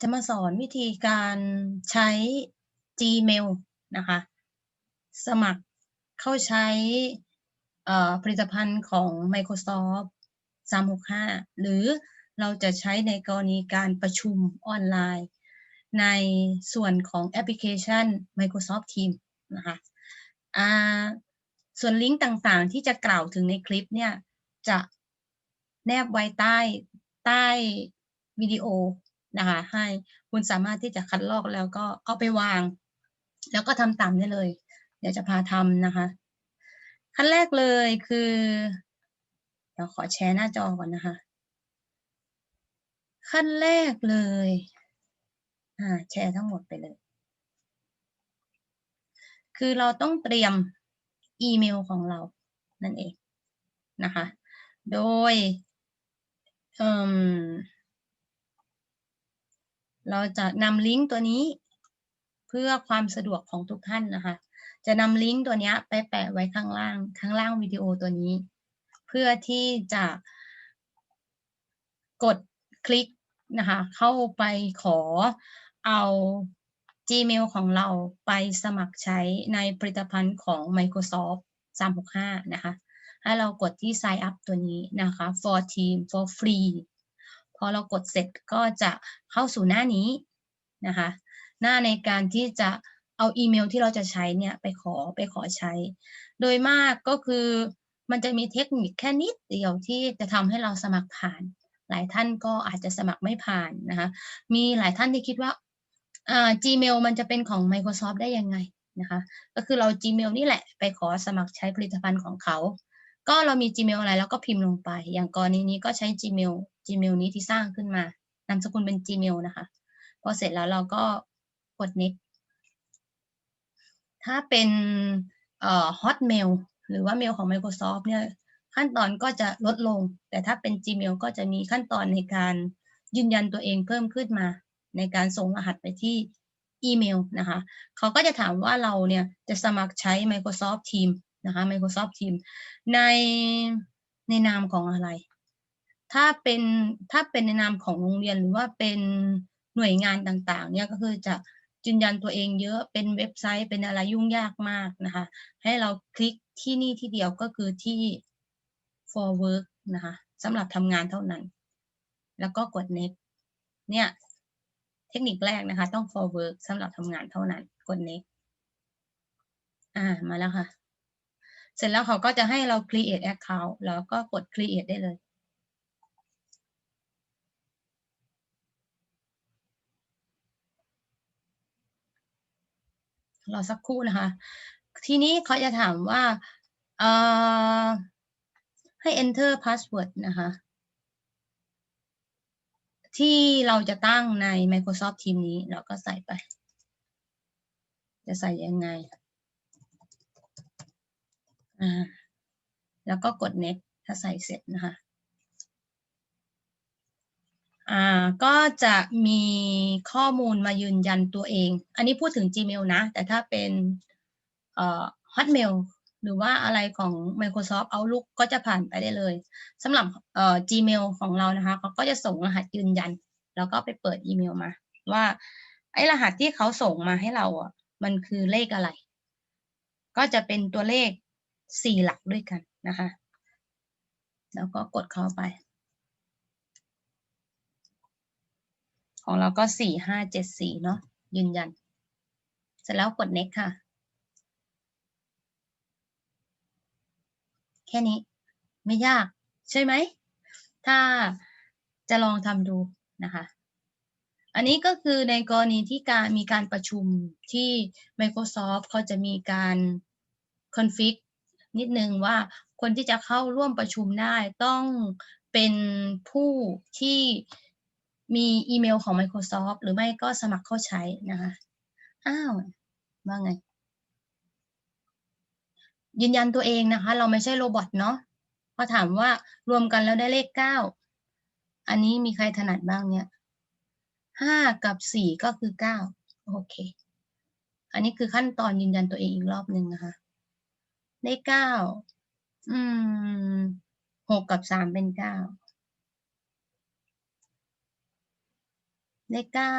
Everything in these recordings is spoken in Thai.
จะมาสอนวิธีการใช้ Gmail นะคะ สมัครเข้าใช้ผลิตภัณฑ์ของ Microsoft 365 หรือเราจะใช้ในกรณีการประชุมออนไลน์ ในส่วนของแอปพลิเคชัน Microsoft Teams นะคะส่วนลิงก์ต่างๆ ที่จะกล่าวถึงในคลิปเนี่ย จะแนบไว้ใต้ใต้วิดีโอ นะคะ ให้คุณสามารถที่จะคัดลอกแล้วก็เอาไปวาง แล้วก็ทำตามได้เลย เดี๋ยวจะพาทำนะคะ ขั้นแรกเลยคือ เดี๋ยวขอแชร์หน้าจอก่อนนะคะ ขั้นแรกเลยอ่าแชร์ทั้งหมดไปเลย คือเราต้องเตรียมอีเมลของเรานั่นเองนะคะ โดยเเราจะนำลิงก์ตัวนี้เพื่อความสะดวกของทุกท่านนะคะ จะนำลิงก์ตัวนี้ไปแปะไว้ข้างล่าง ข้างล่างวิดีโอตัวนี้ เพื่อที่จะกดคลิกนะคะ เข้าไปขอเอา Gmail ของเราไปสมัครใช้ในผลิตภัณฑ์ของ Microsoft 365 นะคะ ให้เรากดที่ sign up ตัวนี้นะคะ for team for free พอเรากดเสร็จก็จะเข้าสู่หน้านี้นะคะ หน้าในการที่จะเอาอีเมลที่เราจะใช้เนี่ยไปขอไปขอใช้ โดยมากก็คือมันจะมีเทคนิคแค่นิดเดียวที่จะทำให้เราสมัครผ่าน หลายท่านก็อาจจะสมัครไม่ผ่านนะคะ มีหลายท่านที่คิดว่าอ่า Gmail มันจะเป็นของ Microsoft ได้ยังไงนะคะ ก็คือเรา Gmail นี่แหละไปขอสมัครใช้ผลิตภัณฑ์ของเขา ก็เรามี Gmail อะไรแล้วก็พิมพ์ลงไป อย่างกรณีนี้ก็ใช้ Gmail Gmail นี้ที่สร้างขึ้นมานามสกุลเป็น Gmail นะคะพอเสร็จแล้วเราก็กด next ถ้าเป็นเอ่อ Hotmail หรือว่าเมลของ Microsoft เนี่ยขั้นตอนก็จะลดลง แต่ถ้าเป็น Gmail ก็จะมีขั้นตอนในการยืนยันตัวเองเพิ่มขึ้นมา ในการส่งรหัสไปที่อีเมลนะคะ เขาก็จะถามว่าเราเนี่ยจะสมัครใช้ Microsoft Teams นะคะ Microsoft Teams ในในนามของอะไร ถ้าเป็นถ้าเป็นในนามของโรงเรียนหรือว่าเป็นหน่วยงานต่างๆ เนี่ยก็คือจะยืนยันตัวเองเยอะเป็นเว็บไซต์เป็นอะไรยุ่งยากมากนะคะ ให้เราคลิกที่นี่ที่เดียวก็คือที่ for work นะคะสำหรับทำงานเท่านั้น แล้วก็กด next เนี่ยเทคนิคแรกนะคะ ต้อง for work สำหรับทำงานเท่านั้นกด next อ่ามาแล้วค่ะ เสร็จแล้วเขาก็จะให้เรา create account แล้วก็กด create ได้เลย รอสักครู่นะคะ ทีนี้เขาจะถามว่าให้ enter password นะคะ ที่เราจะตั้งใน Microsoft Teams นี้เราก็ใส่ไป จะใส่ยังไง แล้วก็กด next ถ้าใส่เสร็จนะคะ อ่าก็จะมีข้อมูลมายืนยันตัวเอง อันนี้พูดถึง Gmail นะ แต่ถ้าเป็นเอ่อ Hotmail หรือว่าอะไรของ Microsoft Outlook ก็จะผ่านไปได้เลยสำหรับเอ่อ Gmail ของเรานะคะเขาก็จะส่งรหัสยืนยัน แล้วก็ไปเปิดอีเมลมา ว่าไอ้รหัสที่เขาส่งมาให้เราอะ มันคือเลขอะไร ก็จะเป็นตัวเลขสี่หลักด้วยกันนะคะ แล้วก็กดเข้าไป ของเราก็สี่ห้าเจ็ดสี่เนาะยืนยัน เสร็จแล้วกด next ค่ะ แค่นี้ไม่ยากใช่ไหม ถ้าจะลองทำดูนะคะ อันนี้ก็คือในกรณีที่การมีการประชุมที่ Microsoft เขาจะมีการคอนฟิกนิดนึงว่าคนที่จะเข้าร่วมประชุมได้ต้องเป็นผู้ที่ มีอีเมลของ Microsoft หรือไม่ก็สมัครเข้าใช้นะคะ อ้าว ว่าไง ยืนยันตัวเองนะคะ เราไม่ใช่โรบอทเนาะพอถามว่ารวมกันแล้วได้เลขเก้า อันนี้มีใครถนัดบ้างเนี่ยห้ากับสี่ก็คือเก้าโอเค อันนี้คือขั้นตอนยืนยันตัวเองอีกรอบหนึ่งนะคะ ได้เก้า อืมหกกับสามเป็นเก้า เลขเก้า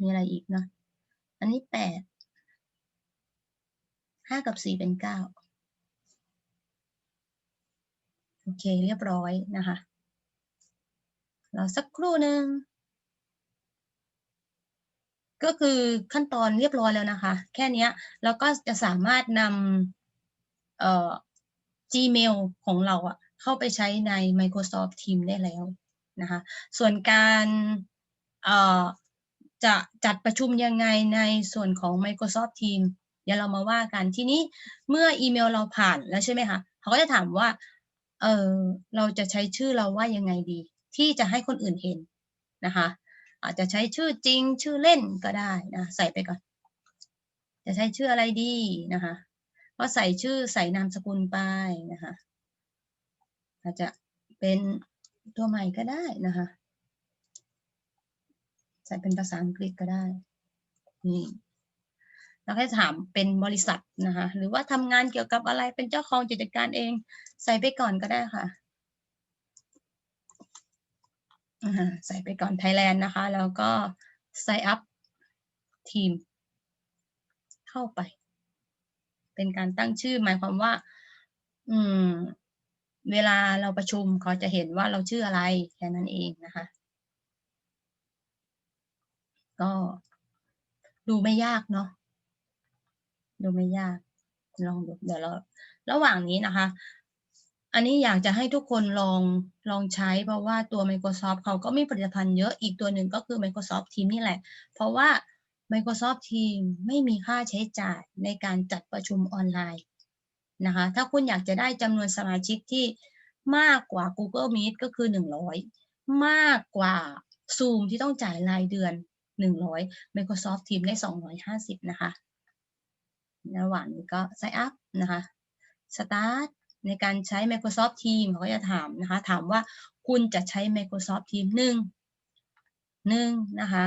มีอะไรอีกเนาะอันนี้แปดห้ากับสี่เป็นเก้าโอเคเรียบร้อยนะคะเราสักครู่หนึ่งก็คือขั้นตอนเรียบร้อยแล้วนะคะ แค่นี้เราก็จะสามารถนำเอ่อ Gmail ของเราอะเข้าไปใช้ใน Microsoft Teams ได้แล้วนะคะ ส่วนการ จะจัดประชุมยังไงในส่วนของ Microsoft Teams เดี๋ยวเรามาว่ากันทีนี้เมื่ออีเมลเราผ่านแล้วใช่ไหมคะเขาก็จะถามว่าเออเราจะใช้ชื่อเราว่ายังไงดี ที่จะให้คนอื่นเห็นนะคะ อาจจะใช้ชื่อจริงชื่อเล่นก็ได้นะใส่ไปก่อน จะใช้ชื่ออะไรดีนะคะก็ใส่ชื่อใส่นามสกุลไปนะคะอาจจะเป็นตัวใหม่ก็ได้นะคะ ส่เป็นภาษาอังกฤษก็ได้ นี่แล้วก็ถามเป็นบริษัทนะคะหรือว่าทำงานเกี่ยวกับอะไรเป็นเจ้าของกิจการเอง ใส่ไปก่อนก็ได้ค่ะใส่ไปก่อน Thailand นะคะ แล้วก็ sign up team เข้าไป เป็นการตั้งชื่อหมายความว่า อืม เวลาเราประชุมเขาจะเห็นว่าเราชื่ออะไรแค่นั้นเองนะคะ ก็ ดูไม่ยากเนาะดูไม่ยาก ลองดูเดี๋ยวเราระหว่างนี้นะคะ อันนี้อยากจะให้ทุกคนลองลองใช้ เพราะว่าตัว Microsoft เขาก็มีผลิตภัณฑ์เยอะอีกตัวหนึ่งก็คือ Microsoft Teams นี่แหละ เพราะว่า Microsoft Teams ไม่มีค่าใช้จ่ายในการจัดประชุมออนไลน์นะคะ ถ้าคุณอยากจะได้จำนวนสมาชิกที่มากกว่า Google Meet ก็คือ 100 มากกว่า Zoom ที่ต้องจ่ายรายเดือน 100 Microsoft Teams ได้ 250 นะคะระหว่างนี้ก็ sign up นะคะ start ในการใช้ Microsoft Teams เขาก็จะถามนะคะ ถามว่าคุณจะใช้ Microsoft Teams หนึ่งหนึ่งนะคะ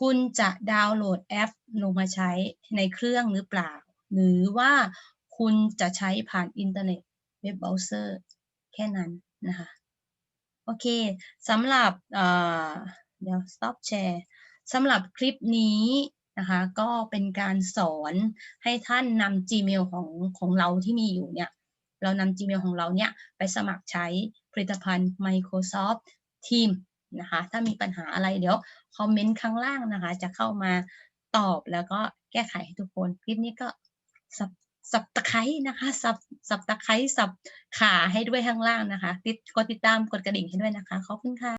คุณจะดาวน์โหลดแอปลงมาใช้ในเครื่องหรือเปล่า หรือว่าคุณจะใช้ผ่านอินเทอร์เน็ตเว็บเบราว์เซอร์แค่นั้นนะคะ โอเคสำหรับเดี๋ยว stop share สำหรับคลิปนี้นะคะก็เป็นการสอนให้ท่านนำ Gmail ของของเราที่มีอยู่เนี่ยเรานำ Gmail ของเราเนี่ยไปสมัครใช้ผลิตภัณฑ์ Microsoft Teams นะคะถ้ามีปัญหาอะไรเดี๋ยวคอมเมนต์ข้างล่างนะคะจะเข้ามาตอบแล้วก็แก้ไขให้ทุกคน คลิปนี้ก็สับสับตะไคร้นะคะสับสับตะไคร้สับขาให้ด้วยข้างล่างนะคะติดกดติดตามกดกระดิ่งให้ด้วยนะคะขอบคุณค่ะ